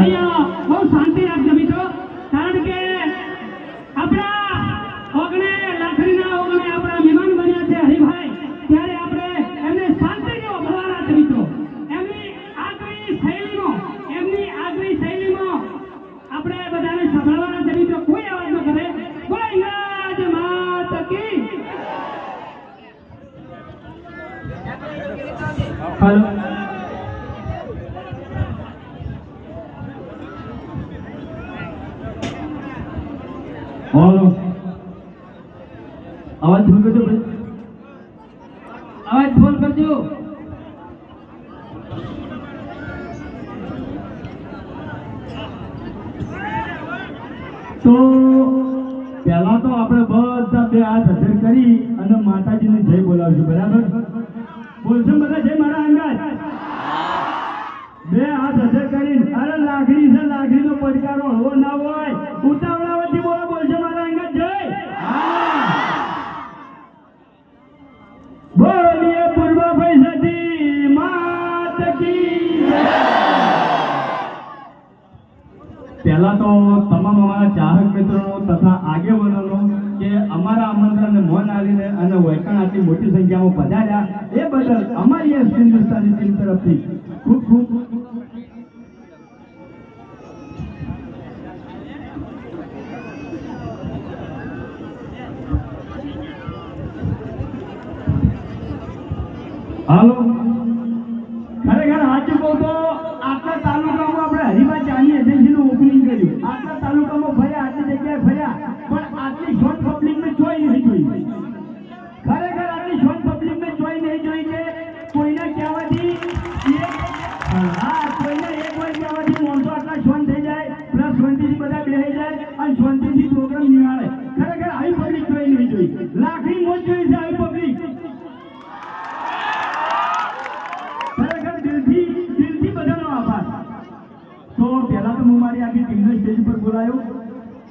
અહીંયા બહુ શાંતિ રાખજો મિત્રો. કારણ કે આપણા ઓગણે લાખણીના ઓગણે આપણા મહેમાન બન્યા છે ત્યારે આપણે એમને શાંતિથી ભરવાના છે એમની આગવી શૈલીમાં એમની આગવી શૈલીમાં આપણે બધાને સંભળાવવાના છે મિત્રો. કોઈ અવાજ ન કરે. ઇંગ્રજ માત કી. અવાજ ફોન કરજો અવાજ ફોન કરજો. તો પહેલા તો આપણે બધા બે હાથ હજાર કરી અને માતાજીને જય બોલાવશું બરાબર? બોલશું બધા, જય મારા અંગાજ. બે હાથ હજાર કરી અરે લાગણી છે નો પડકારો હળવો ના હોય. પહેલા તો તમામ અમારા ચાહક મિત્રોનો તથા આગેવાનોનો કે અમારા આમંત્રણને મોન આલીને અને વૈકણ આટલી મોટી સંખ્યામાં પધાર્યા, એ બદલ અમારી એસ હિન્દુસ્તાની ટીમ તરફથી ખૂબ ખૂબ હાલો. શાંતિથી બધા બેસી જાય અને શાંતિથી પ્રોગ્રામ નિહાળે. ખરેખર આવી પબ્લિક જોઈ નહીં જોઈ. લાખની મોજ જોઈ છે આવી પબ્લિક. પહેલા તો હું મારી આખી સ્ટેજ પર બોલાયો.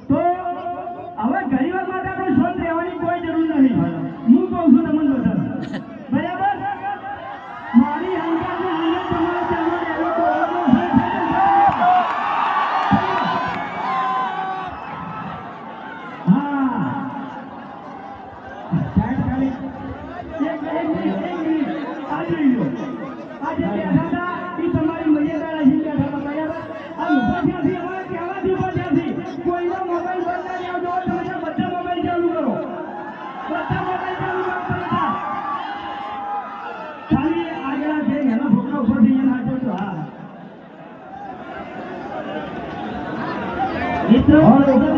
તો હવે ઘણી માટે આપણે શાંત કોઈ જરૂર નહીં હું કહું છું તમને બધા બરાબર? મારી ಖಾಲಿ ಆಗಿಲ್ಲ ಎಲ್ಲ ಬುಕ್ಕ ಒಬ್ಬರಿಗೆ ಏನು ಹಾಕ್ಬಿಟ್ರ ಇದ್ರ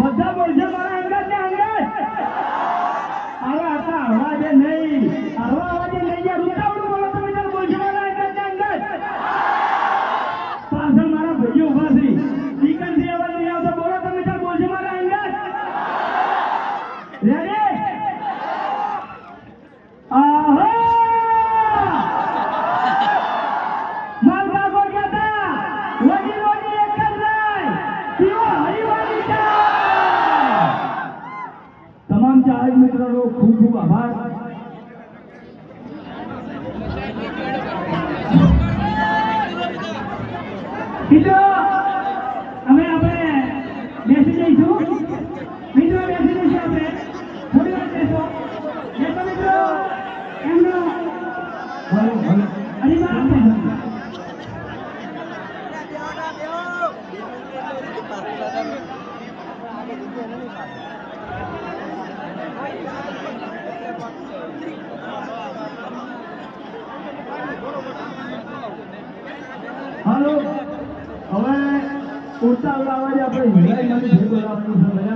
બધા બોલજો મારા અંગત ને અંગત આવા હતા અવાજે નહીં. આવા અવાજે નહીં. ગયા ચાહક ખૂબ ખૂબ આભાર. મિત્રો હવે આપણે બેસી જઈશું. મિત્રો બેસી જઈશું આપણે. થોડી વાર બેસો. બેસો મિત્રો. એમનો હાલો હાલો હરિભા આપે. હાલો. હવે ઉતાવળા અવાજે આપણે છે બરાબર બોલશો